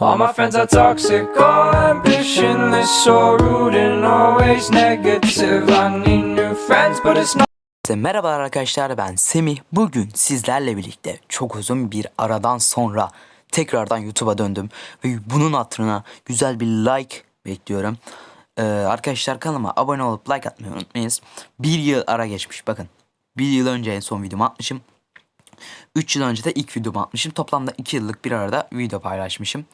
All my friends are toxic, all ambitionless, so rude and always negative. I need new friends, but it's not. Merhabalar arkadaşlar ben Semih. Bugün sizlerle birlikte çok uzun bir aradan sonra tekrardan YouTube'a döndüm. Ve bunun hatırına güzel bir like bekliyorum. Ee, arkadaşlar kanalıma abone olup like atmayı unutmayınız. Bir yıl ara geçmiş bakın. Bir yıl önce en son videomu atmışım. 3 yıl önce de ilk videomu atmışım. Toplamda 2 yıllık bir arada video paylaşmışım.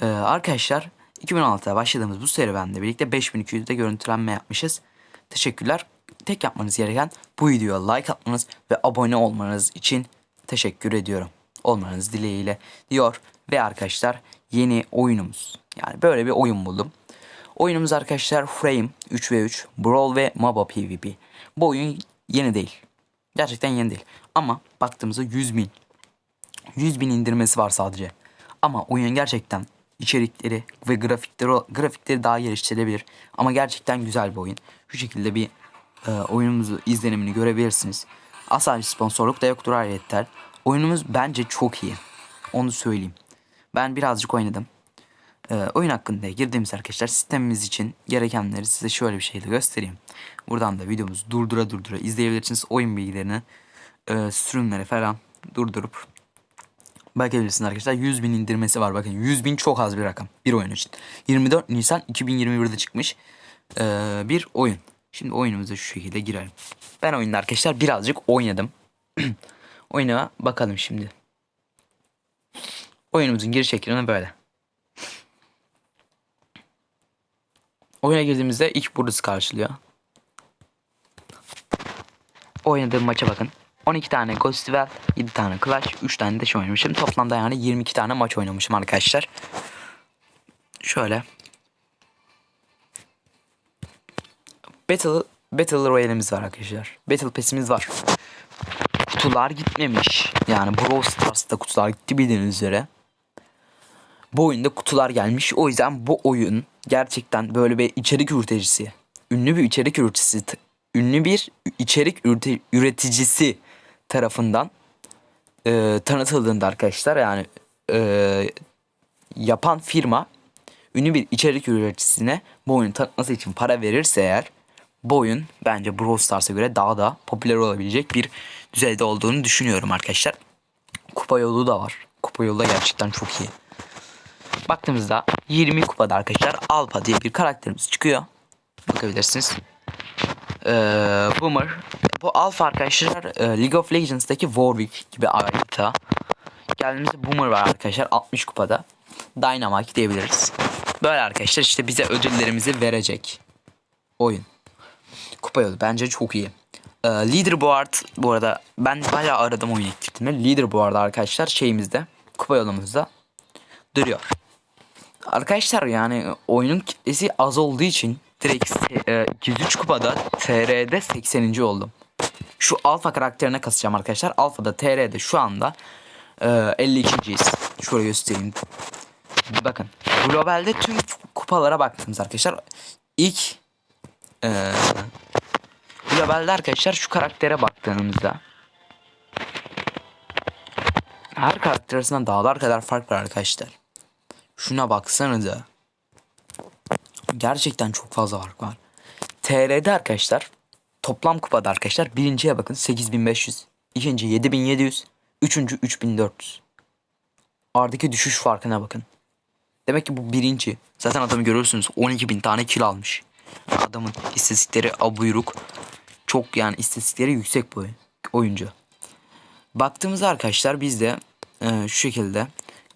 Ee, arkadaşlar 2016'da başladığımız bu serüvenle birlikte 5200'de görüntülenme yapmışız. Teşekkürler. Tek yapmanız gereken bu videoya like atmanız ve abone olmanız için teşekkür ediyorum. Olmanız dileğiyle diyor. Ve arkadaşlar yeni oyunumuz. Yani böyle bir oyun buldum. Oyunumuz arkadaşlar Frame 3v3 Brawl ve MOBA PvP. Bu oyun yeni değil. Gerçekten yeni değil. Ama baktığımızda 100 bin 100 bin indirmesi var sadece. Ama oyun gerçekten içerikleri ve grafikleri grafikleri daha geliştirebilir. Ama gerçekten güzel bir oyun. Şu şekilde bir e, oyunumuzu izlenimini görebilirsiniz. Asla bir sponsorluk da yoktur ayrıca. Oyunumuz bence çok iyi. Onu söyleyeyim. Ben birazcık oynadım. E, oyun hakkında girdiğimiz arkadaşlar sistemimiz için gerekenleri size şöyle bir şeyle göstereyim. Buradan da videomuzu durdura durdura izleyebilirsiniz. Oyun bilgilerini, e, sürümleri falan durdurup bakabilirsiniz arkadaşlar. 100 bin indirmesi var bakın. 100 bin çok az bir rakam bir oyun için. 24 Nisan 2021'de çıkmış e, bir oyun. Şimdi oyunumuza şu şekilde girelim. Ben oyunda arkadaşlar birazcık oynadım. Oyuna bakalım şimdi. Oyunumuzun giriş ekranı böyle. Oyuna girdiğimizde ilk burası karşılıyor. Oynadığım maça bakın. 12 tane Ghost Duel, 7 tane Clash, 3 tane de şey oynamışım. Toplamda yani 22 tane maç oynamışım arkadaşlar. Şöyle. Battle Battle Royale'imiz var arkadaşlar. Battle Pass'imiz var. Kutular gitmemiş. Yani Brawl Stars'ta kutular gitti bildiğiniz üzere. Bu oyunda kutular gelmiş. O yüzden bu oyun gerçekten böyle bir içerik üreticisi. Ünlü bir içerik üreticisi. Ünlü bir içerik üreticisi tarafından e, tanıtıldığında arkadaşlar yani e, yapan firma ünlü bir içerik üreticisine bu oyunu tanıtması için para verirse eğer bu oyun bence Brawl Stars'a göre daha da popüler olabilecek bir düzeyde olduğunu düşünüyorum arkadaşlar. Kupa yolu da var. Kupa yolu da gerçekten çok iyi. Baktığımızda 20 kupada arkadaşlar Alpa diye bir karakterimiz çıkıyor. Bakabilirsiniz. Ee, Boomer. Bu Alpha arkadaşlar e, League of Legends'daki Warwick gibi harita. Geldiğimizde Boomer var arkadaşlar 60 kupada. Dynamite diyebiliriz. Böyle arkadaşlar işte bize ödüllerimizi verecek oyun. Kupa yolu bence çok iyi. Ee, leaderboard bu arada ben bayağı aradım oyun ekiptimde. Leaderboard arkadaşlar şeyimizde kupa yolumuzda duruyor. Arkadaşlar yani oyunun kitlesi az olduğu için direkt e, 203 kupada TR'de 80. oldum. Şu alfa karakterine kasacağım arkadaşlar. Alfa'da TR'de şu anda e, 52.yiz. Şöyle göstereyim. Bakın globalde tüm kupalara baktığımız arkadaşlar ilk e, globalde arkadaşlar şu karaktere baktığımızda her karakter arasında dağlar kadar fark var arkadaşlar. Şuna baksanıza. Gerçekten çok fazla fark var. TR'de arkadaşlar toplam kupada arkadaşlar birinciye bakın 8500, ikinci 7700, üçüncü 3400. Aradaki düşüş farkına bakın. Demek ki bu birinci. Zaten adamı görüyorsunuz 12 bin tane kill almış. Adamın istatistikleri abuyruk. Çok yani istatistikleri yüksek bu oyuncu. Baktığımızda arkadaşlar biz de e, şu şekilde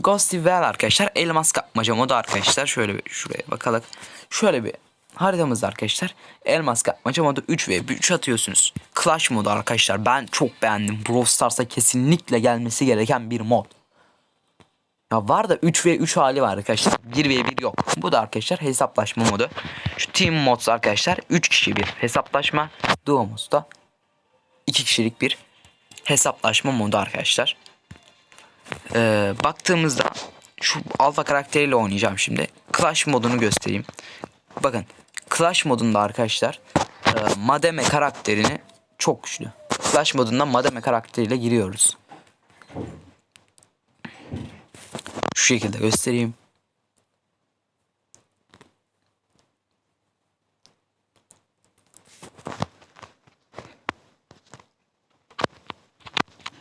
Ghosty Well arkadaşlar elmas kapmaca modu arkadaşlar şöyle bir şuraya bakalım. Şöyle bir haritamızda arkadaşlar elmas kapmaca modu 3 ve 3 atıyorsunuz. Clash modu arkadaşlar ben çok beğendim. Brawl Stars'a kesinlikle gelmesi gereken bir mod. Ya var da 3 ve 3 hali var arkadaşlar. 1 ve 1 yok. Bu da arkadaşlar hesaplaşma modu. Şu team mods arkadaşlar 3 kişi bir hesaplaşma. Duo modda 2 kişilik bir hesaplaşma modu arkadaşlar. Ee, baktığımızda şu alfa karakteriyle oynayacağım şimdi. Clash modunu göstereyim. Bakın Clash modunda arkadaşlar e, Mademe karakterini çok güçlü. Clash modunda Mademe karakteriyle giriyoruz. Şu şekilde göstereyim.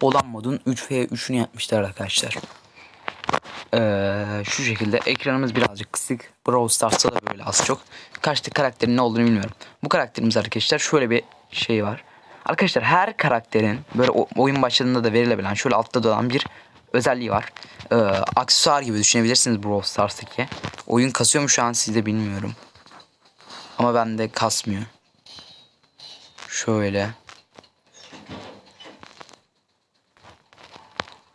Olan modun 3v3'ünü yapmışlar arkadaşlar. Ee, şu şekilde ekranımız birazcık kısık. Brawl Stars'ta da böyle az çok. Kaçtı karakterin ne olduğunu bilmiyorum. Bu karakterimiz arkadaşlar şöyle bir şey var. Arkadaşlar her karakterin böyle oyun başladığında da verilebilen şöyle altta dolan bir özelliği var. Ee, aksesuar gibi düşünebilirsiniz Brawl Stars'taki. Oyun kasıyor mu şu an sizde bilmiyorum. Ama bende kasmıyor. Şöyle.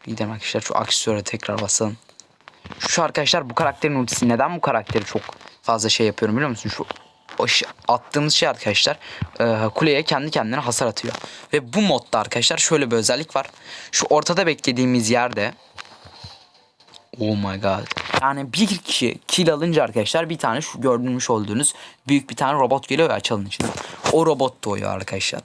Gidelim arkadaşlar şu aksesuara tekrar basalım. Şu arkadaşlar bu karakterin ultisi neden bu karakteri çok fazla şey yapıyorum biliyor musun? Şu attığımız şey arkadaşlar e, kuleye kendi kendine hasar atıyor. Ve bu modda arkadaşlar şöyle bir özellik var. Şu ortada beklediğimiz yerde Oh my god. Yani bir kişi kill alınca arkadaşlar bir tane şu görmüş olduğunuz büyük bir tane robot geliyor ya çalın içine. O robot doğuyor arkadaşlar.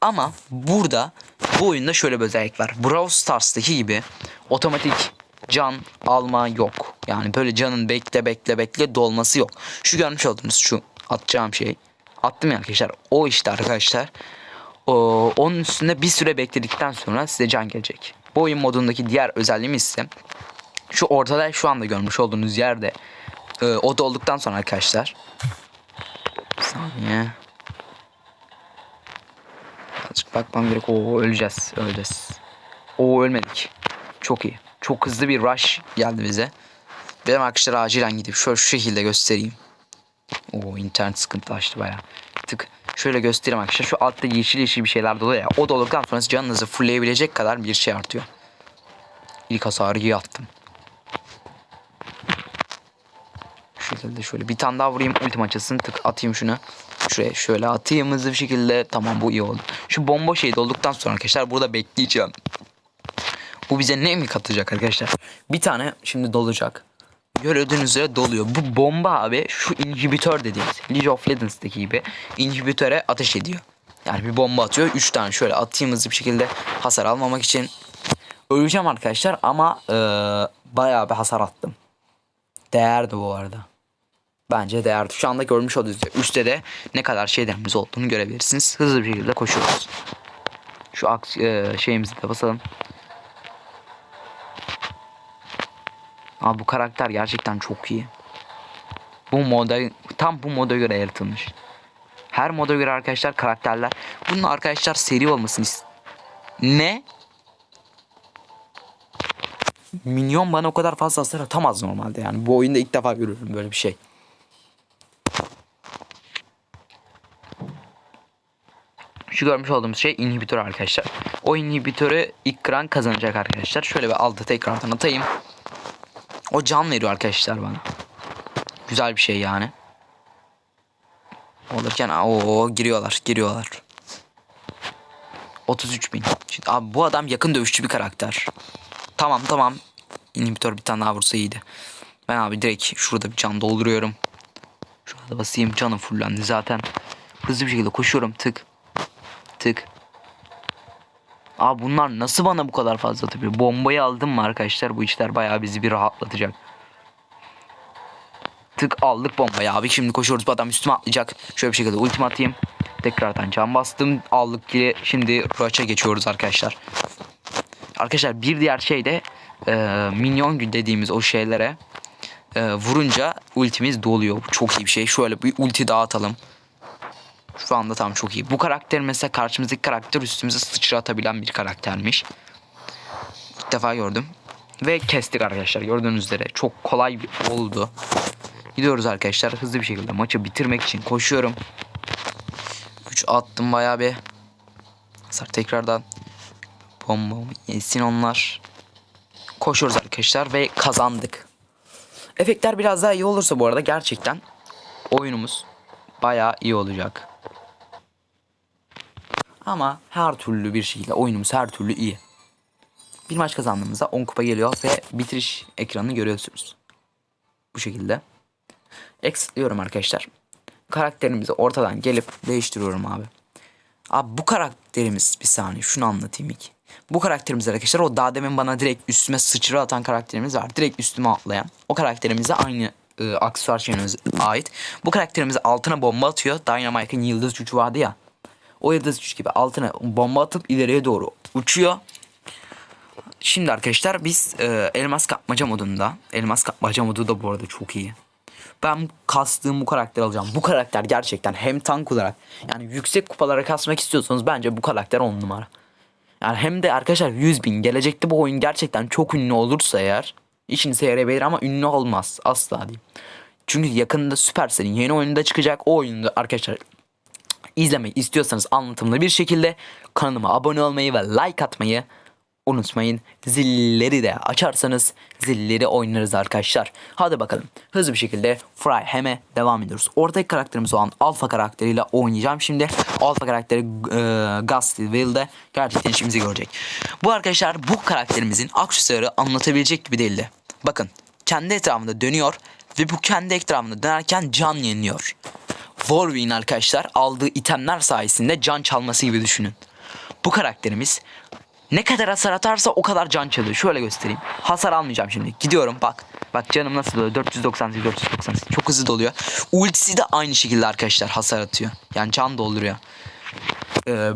Ama burada bu oyunda şöyle bir özellik var. Brawl Stars'taki gibi otomatik can alma yok. Yani böyle canın bekle bekle bekle dolması yok. Şu görmüş olduğunuz şu atacağım şey. Attım ya arkadaşlar. O işte arkadaşlar. O, onun üstünde bir süre bekledikten sonra size can gelecek. Bu oyun modundaki diğer özelliğimiz ise şu ortada şu anda görmüş olduğunuz yerde e, o dolduktan sonra arkadaşlar bir saniye Azıcık bakmam gerek. Oo öleceğiz. Öleceğiz. Oo ölmedik. Çok iyi. Çok hızlı bir rush geldi bize. Benim arkadaşlar acilen gidip şöyle şu şekilde göstereyim. Oo internet sıkıntılaştı baya. Tık. Şöyle göstereyim arkadaşlar. Şu altta yeşil yeşil bir şeyler dolu ya. O dolduktan sonra canınızı fullleyebilecek kadar bir şey artıyor. İlk hasarı iyi attım. Şu şekilde şöyle bir tane daha vurayım ultim açılsın tık atayım şunu. Şuraya şöyle atayım hızlı bir şekilde tamam bu iyi oldu. Şu bomba şeyi dolduktan sonra arkadaşlar burada bekleyeceğim. Bu bize ne mi katacak arkadaşlar? Bir tane şimdi dolacak. Gördüğünüz üzere doluyor. Bu bomba abi şu inhibitör dediğimiz League of Legends'taki gibi inhibitöre ateş ediyor. Yani bir bomba atıyor. 3 tane şöyle atayım hızlı bir şekilde hasar almamak için. Öleceğim arkadaşlar ama eee bayağı bir hasar attım. Değerdi bu arada. Bence değerli. Şu anda görmüş olduğunuz üzere üstte de ne kadar şeylerimiz olduğunu görebilirsiniz. Hızlı bir şekilde koşuyoruz. Şu e, şeyimizi de basalım. Abi bu karakter gerçekten çok iyi. Bu moda tam bu moda göre yaratılmış. Her moda göre arkadaşlar karakterler. Bunun arkadaşlar seri olmasını Ne? Minyon bana o kadar fazla hasar atamaz normalde yani. Bu oyunda ilk defa görüyorum böyle bir şey. Şu görmüş olduğumuz şey inhibitör arkadaşlar. O inhibitörü ilk kıran kazanacak arkadaşlar. Şöyle bir altta tekrardan atayım. O can veriyor arkadaşlar bana. Güzel bir şey yani. Olurken o giriyorlar giriyorlar. 33 bin. Şimdi, abi bu adam yakın dövüşçü bir karakter. Tamam tamam. İnhibitör bir tane daha vursa iyiydi. Ben abi direkt şurada bir can dolduruyorum. Şurada basayım canım fullendi zaten. Hızlı bir şekilde koşuyorum tık. Tık. Abi bunlar nasıl bana bu kadar fazla atabiliyor? Bombayı aldım mı arkadaşlar? Bu işler bayağı bizi bir rahatlatacak. Tık aldık bombayı abi. Şimdi koşuyoruz. Bu adam üstüme atlayacak. Şöyle bir şekilde ultim atayım. Tekrardan can bastım. Aldık ki şimdi rush'a geçiyoruz arkadaşlar. Arkadaşlar bir diğer şey de e, minyon dediğimiz o şeylere e, vurunca ultimiz doluyor. Bu çok iyi bir şey. Şöyle bir ulti dağıtalım. Şu anda tam çok iyi. Bu karakter mesela karşımızdaki karakter üstümüze sıçratabilen bir karaktermiş. İlk defa gördüm. Ve kestik arkadaşlar gördüğünüz üzere. Çok kolay oldu. Gidiyoruz arkadaşlar hızlı bir şekilde maçı bitirmek için koşuyorum. 3 attım bayağı bir. Hasar tekrardan. Bombamı yesin onlar. Koşuyoruz arkadaşlar ve kazandık. Efektler biraz daha iyi olursa bu arada gerçekten oyunumuz bayağı iyi olacak. Ama her türlü bir şekilde oyunumuz her türlü iyi. Bir maç kazandığımızda 10 kupa geliyor ve bitiriş ekranını görüyorsunuz. Bu şekilde. Exitliyorum arkadaşlar. Karakterimizi ortadan gelip değiştiriyorum abi. Abi bu karakterimiz bir saniye şunu anlatayım ilk. Bu karakterimiz arkadaşlar o daha demin bana direkt üstüme sıçra atan karakterimiz var. Direkt üstüme atlayan. O karakterimize aynı e, aksesuar şeyimize ait. Bu karakterimiz altına bomba atıyor. Dynamite'ın yıldız gücü vardı ya. O yıldız gücü gibi altına bomba atıp ileriye doğru uçuyor. Şimdi arkadaşlar biz e, elmas kapmaca modunda. Elmas kapmaca modu da bu arada çok iyi. Ben kastığım bu karakter alacağım. Bu karakter gerçekten hem tank olarak yani yüksek kupalara kasmak istiyorsanız bence bu karakter on numara. Yani hem de arkadaşlar 100 bin gelecekte bu oyun gerçekten çok ünlü olursa eğer işinize yarayabilir ama ünlü olmaz asla diyeyim. Çünkü yakında Supercell'in yeni oyunda çıkacak. O oyunda arkadaşlar izlemeyi istiyorsanız anlatımlı bir şekilde kanalıma abone olmayı ve like atmayı unutmayın. Zilleri de açarsanız zilleri oynarız arkadaşlar. Hadi bakalım hızlı bir şekilde Fry Hem'e devam ediyoruz. Ortadaki karakterimiz olan Alpha karakteriyle oynayacağım şimdi. Alpha karakteri e, Gusty Will'de gerçekten işimizi görecek. Bu arkadaşlar bu karakterimizin aksesuarı anlatabilecek gibi değildi. Bakın kendi etrafında dönüyor ve bu kendi etrafında dönerken can yeniliyor. Wolverine arkadaşlar aldığı itemler sayesinde can çalması gibi düşünün. Bu karakterimiz ne kadar hasar atarsa o kadar can çalıyor. Şöyle göstereyim. Hasar almayacağım şimdi. Gidiyorum bak. Bak canım nasıl doluyor? 498 498. Çok hızlı doluyor. Ultisi de aynı şekilde arkadaşlar hasar atıyor. Yani can dolduruyor. Ee,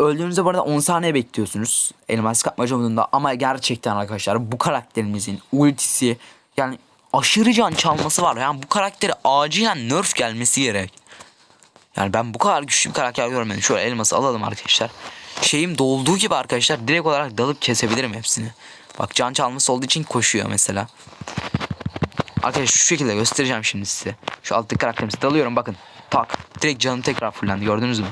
öldüğünüzde bu arada 10 saniye bekliyorsunuz. Elmas kapmaca modunda ama gerçekten arkadaşlar bu karakterimizin ultisi yani aşırı can çalması var. Yani bu karaktere acilen nerf gelmesi gerek. Yani ben bu kadar güçlü bir karakter görmedim. Şöyle elması alalım arkadaşlar. Şeyim dolduğu gibi arkadaşlar direkt olarak dalıp kesebilirim hepsini. Bak can çalması olduğu için koşuyor mesela. Arkadaşlar şu şekilde göstereceğim şimdi size. Şu alttaki karakterimizi dalıyorum bakın. Tak. Direkt canım tekrar fullendi gördünüz mü?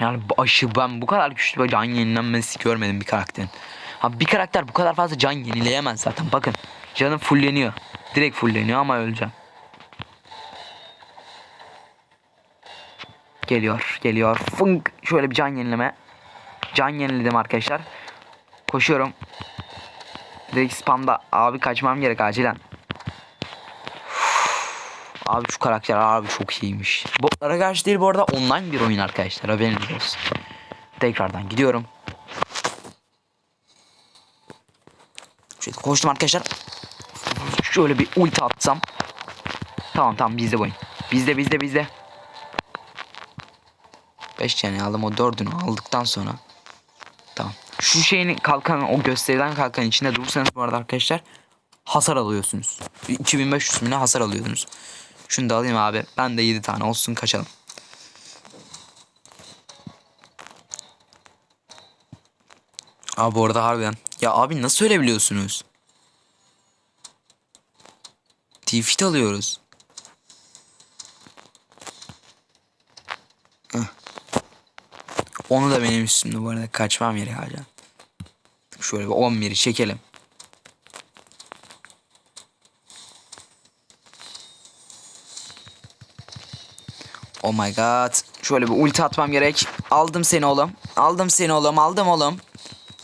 Yani aşı ben bu kadar güçlü bir can yenilenmesi görmedim bir karakterin. Ha bir karakter bu kadar fazla can yenileyemez zaten. Bakın canım fulleniyor. Direkt fulleniyor ama öleceğim. Geliyor, geliyor. Fınk. Şöyle bir can yenileme. Can yeniledim arkadaşlar. Koşuyorum. Direkt spamda. Abi kaçmam gerek acilen. Abi şu karakter abi çok iyiymiş. Botlara karşı değil bu arada online bir oyun arkadaşlar haberiniz olsun. Tekrardan gidiyorum. Şöyle koştum arkadaşlar. Şöyle bir ulti atsam. Tamam tamam bizde bu oyun. Bizde bizde bizde. 5 tane aldım o dördünü aldıktan sonra. Tamam. Şu şeyin kalkan o gösterilen kalkan içinde durursanız bu arada arkadaşlar hasar alıyorsunuz. 2500 mü ne hasar alıyordunuz. Şunu da alayım abi. Ben de 7 tane olsun kaçalım. Abi bu arada harbiden. Ya abi nasıl ölebiliyorsunuz? Tifit alıyoruz. Onu da benim üstümde bu arada kaçmam yeri hala. Şöyle bir 11'i çekelim. Oh my god. Şöyle bir ulti atmam gerek. Aldım seni oğlum. Aldım seni oğlum. Aldım oğlum.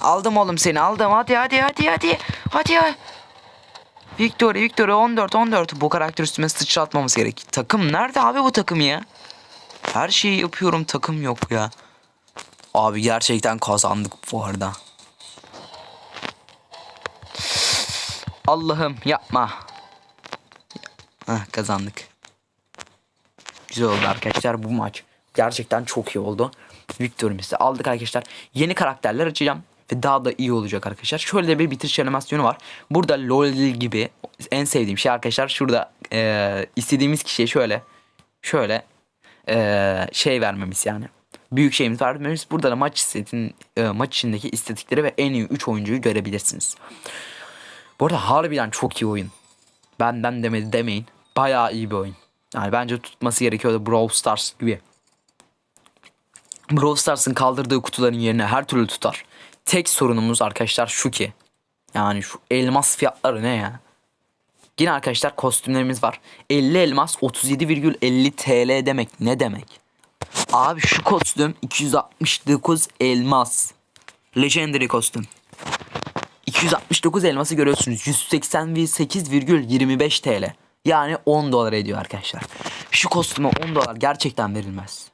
Aldım oğlum seni. Aldım. Hadi hadi hadi hadi. Hadi ya. Victory Victory 14 14. Bu karakter üstüme sıçratmamız gerek. Takım nerede abi bu takım ya? Her şeyi yapıyorum takım yok ya. Abi gerçekten kazandık bu arada. Allah'ım yapma. Heh, kazandık. Güzel oldu arkadaşlar bu maç. Gerçekten çok iyi oldu. Victory'mizi aldık arkadaşlar. Yeni karakterler açacağım. Ve daha da iyi olacak arkadaşlar. Şöyle de bir bitiriş animasyonu var. Burada LOL gibi en sevdiğim şey arkadaşlar. Şurada eee, istediğimiz kişiye şöyle şöyle eee, şey vermemiz yani. Büyük şeyimiz vermemiz. Burada da maç istetin, eee, maç içindeki istatikleri ve en iyi 3 oyuncuyu görebilirsiniz. Bu arada harbiden çok iyi oyun. Benden demedi demeyin. Bayağı iyi bir oyun. Yani bence tutması gerekiyordu Brawl Stars gibi. Brawl Stars'ın kaldırdığı kutuların yerine her türlü tutar. Tek sorunumuz arkadaşlar şu ki. Yani şu elmas fiyatları ne ya? Yine arkadaşlar kostümlerimiz var. 50 elmas 37,50 TL demek ne demek? Abi şu kostüm 269 elmas. Legendary kostüm. 269 elması görüyorsunuz. 188,25 TL. Yani 10 dolar ediyor arkadaşlar. Şu kostüme 10 dolar gerçekten verilmez.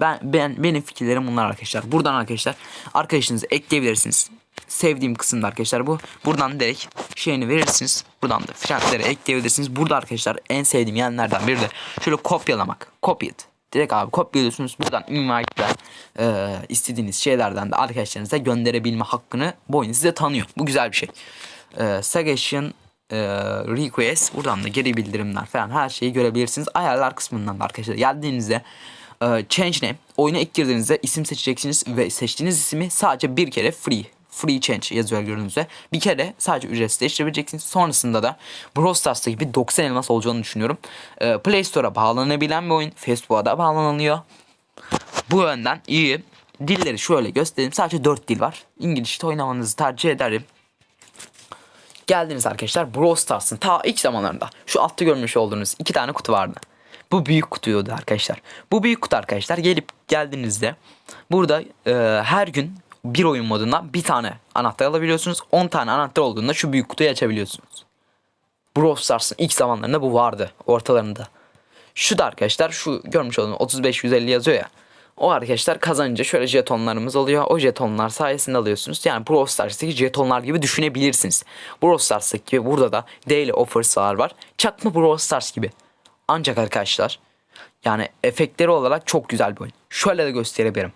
Ben, ben benim fikirlerim bunlar arkadaşlar. Buradan arkadaşlar arkadaşınızı ekleyebilirsiniz. Sevdiğim kısımda arkadaşlar bu. Buradan direkt şeyini verirsiniz. Buradan da friendleri ekleyebilirsiniz. Burada arkadaşlar en sevdiğim yerlerden biri de şöyle kopyalamak. Copy it. Direkt abi kopyalıyorsunuz. Buradan invite'ler e, istediğiniz şeylerden de arkadaşlarınıza gönderebilme hakkını bu oyun size tanıyor. Bu güzel bir şey. E, suggestion e, request buradan da geri bildirimler falan her şeyi görebilirsiniz. Ayarlar kısmından da arkadaşlar geldiğinizde e, change name oyuna ilk girdiğinizde isim seçeceksiniz ve seçtiğiniz ismi sadece bir kere free free change yazıyor gördüğünüzde. Bir kere sadece ücretsiz değiştirebileceksiniz. Sonrasında da Brawl Stars'ta gibi 90 elmas olacağını düşünüyorum. E, Play Store'a bağlanabilen bir oyun. Facebook'a da bağlanılıyor. Bu yönden iyi. Dilleri şöyle göstereyim. Sadece 4 dil var. İngilizce oynamanızı tercih ederim. Geldiniz arkadaşlar Brawl Stars'ın ta ilk zamanlarında şu altta görmüş olduğunuz iki tane kutu vardı. Bu büyük kutuydu arkadaşlar. Bu büyük kutu arkadaşlar gelip geldiğinizde burada e, her gün bir oyun modundan bir tane anahtar alabiliyorsunuz. 10 tane anahtar olduğunda şu büyük kutuyu açabiliyorsunuz. Brawl Stars'ın ilk zamanlarında bu vardı ortalarında. Şu da arkadaşlar şu görmüş olduğunuz 35 150 yazıyor ya. O arkadaşlar kazanınca şöyle jetonlarımız oluyor. O jetonlar sayesinde alıyorsunuz. Yani Brawl Stars'taki jetonlar gibi düşünebilirsiniz. Brawl Stars'taki gibi burada da daily offers'lar var. Çakma Brawl Stars gibi. Ancak arkadaşlar yani efektleri olarak çok güzel bir oyun. Şöyle de gösterebilirim.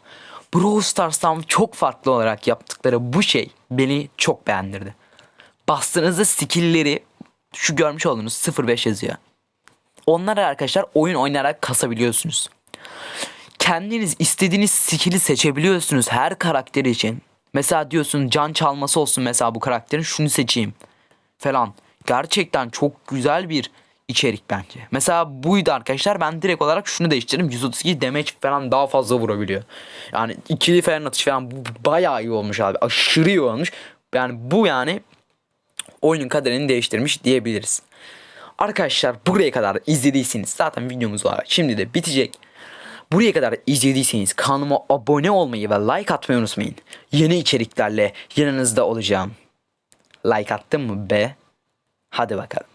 Brawl Stars'tan çok farklı olarak yaptıkları bu şey beni çok beğendirdi. Bastığınızda skill'leri şu görmüş olduğunuz 05 yazıyor. Onları arkadaşlar oyun oynayarak kasabiliyorsunuz. Kendiniz istediğiniz skill'i seçebiliyorsunuz her karakter için. Mesela diyorsun can çalması olsun mesela bu karakterin şunu seçeyim falan. Gerçekten çok güzel bir içerik bence. Mesela buydu arkadaşlar ben direkt olarak şunu değiştirdim. 132 damage falan daha fazla vurabiliyor. Yani ikili falan atış falan bu bayağı iyi olmuş abi. Aşırı iyi olmuş. Yani bu yani oyunun kaderini değiştirmiş diyebiliriz. Arkadaşlar buraya kadar izlediyseniz zaten videomuz var. Şimdi de bitecek. Buraya kadar izlediyseniz kanalıma abone olmayı ve like atmayı unutmayın. Yeni içeriklerle yanınızda olacağım. Like attın mı be? Hadi bakalım.